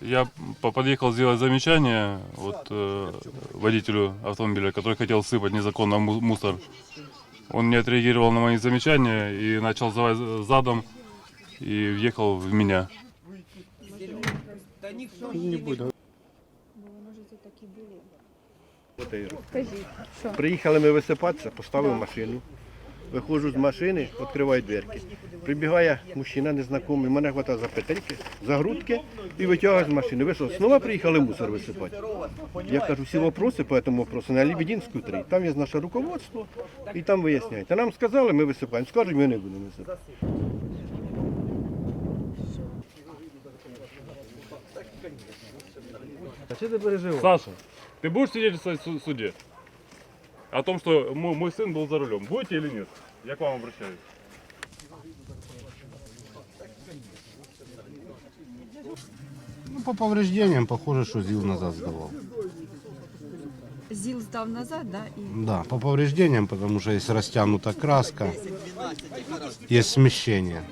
Я по- подъехал сделать замечание вот, э, водителю автомобиля, который хотел сыпать незаконно му- мусор. Он не отреагировал на мои замечания и начал сдавать задом и въехал в меня. Не буду. Приїхали ми висипатися, поставив машину. Виходжу з машини, відкриваю дверки. Прибігає мужчина незнайомий, мене хватає за петельки, за грудки і витягує з машини. Ви що, знову приїхали мусор висипати? Я кажу, всі вопроси по цьому вопросу на Лебединську 3. Там є наше руководство і там виясняють. А нам сказали, ми висипаємо. Скажуть, ми не будемо висипати. А что ты переживаешь? Саша, ты будешь свидетельствовать в су- суде? О том, что мой, мой сын был за рулем. Будете или нет? Я к вам обращаюсь. Ну, по повреждениям, похоже, что ЗИЛ назад сдавал. ЗІЛ здав назад, да? І Да, по повреждениям, потому что есть растянута краска, есть смещение.